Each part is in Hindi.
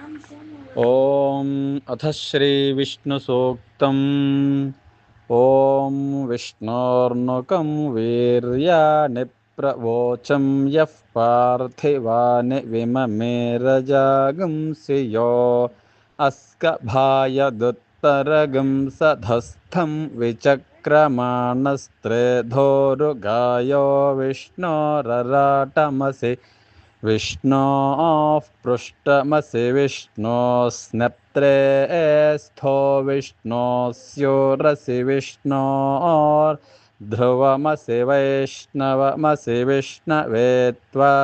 ॐ अथ श्रीविष्णुसूक्तम् ॐ विष्णोर्नुकं वीर्याणि प्रवोचं यः पार्थिवानि विममे रजागंसि यो अस्कभायदुत्तरगं सधस्थं विचक्रमाणस्त्रेधोरुगायो। विष्णोरराटमसि विष्णोः पृष्ठमसि विष्णोस्नप्त्रे स्थो विष्णोस्योरसि विष्णोर्ध्रुवमसि वैष्णवमसि विष्णवे त्वा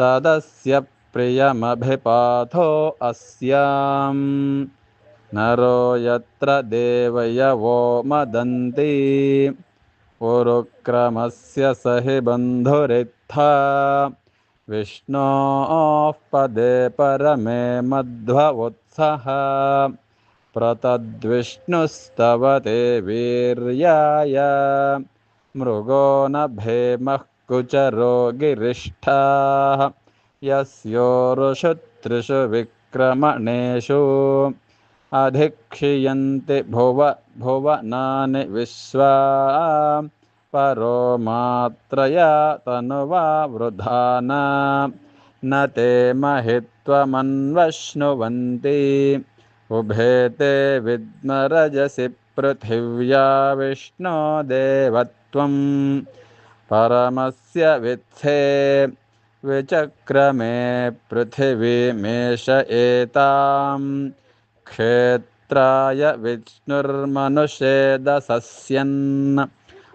तदस्य प्रियमभिपाथो अस्यां नरो यत्र देवयवो मदन्ति उरुक्रमस्य स हि बन्धुरित्था। विष्णोः पदे परमे मध्वोत्सः। प्रतद्विष्णुस्तवते वीर्याय। मृगो न भेमः कुचरो गिरिष्ठाः। यस्योरुषु त्रिषु विक्रमणेषु। अधिक्षियन्ति भुव भुवनानि विश्वा परो मात्रया तनुवा वृधाना। न ते महित्वमन्वश्नुवन्ति। उभे ते विद्मरजसि पृथिव्या विष्णो देवत्वं परमस्य वित्थे विचक्रमे पृथिवीमेष एताम्। क्षेत्राय विष्णुर्मनुषेदसस्यन्।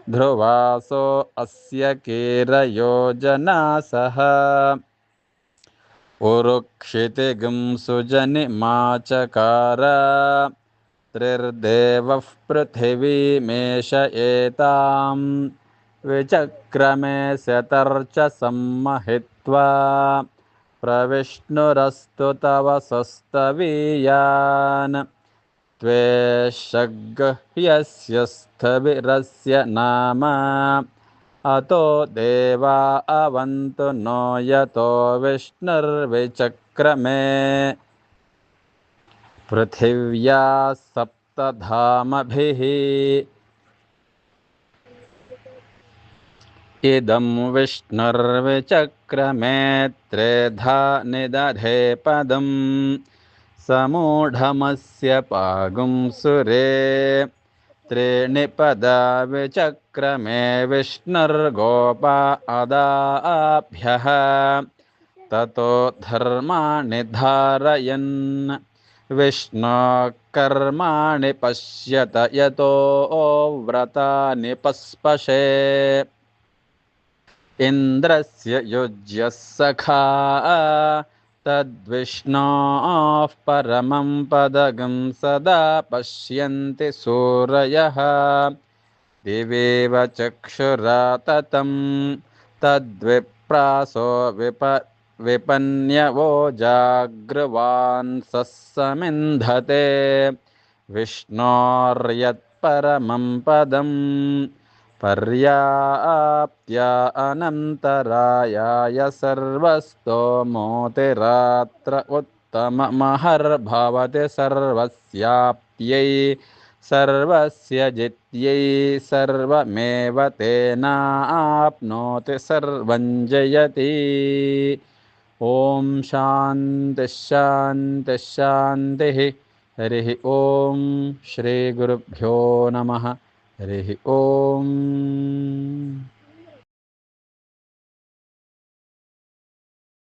ध्रुवासो अस्य कीरयोजनासः उरुक्षितिगं सुजनिमाचकार त्रिर्देवः पृथिवीमेष एतां विचक्रमे शतर्च सम्महित्वा प्रविष्णुरस्तु तव सस्तवीयान् त्वेषग्ह्यस्य स्थविरस्य नाम। अतो देवा अवन्तु नो यतो विष्णुर्विचक्रमे। पृथिव्या सप्तधामभिः इदं विष्णुर्विचक्रमे त्रेधा निदधे पदं समूढमस्य पागुं सुरे। त्रीणि पदा विचक्रमे विष्णुर्गोपा अदाभ्यः। ततो धर्माणि धारयन्। विष्णोः कर्माणि पश्यत यतो व्रतानि पस्पशे इन्द्रस्य युज्यः सखा तद्विष्णोः परमं पदगं सदा पश्यन्ति सूरयः। दिवेव चक्षुरा ततं तद्विप्रासो विप विपन्यवो जागृवान् सस्समिन्धते। विष्णोर्यत्परमं पदम् पर्याप्त्या अनन्तरायाय सर्वस्तोमोतिरात्र उत्तममहर्भवति सर्वस्याप्त्यै, सर्वस्य जित्यै, सर्वमेव तेनाप्नोति सर्वं जयति। ॐ शान्तिश्शान्तिश्शान्तिः हरिः ॐ श्रीगुरुभ्यो नमः। हरिः ओम्।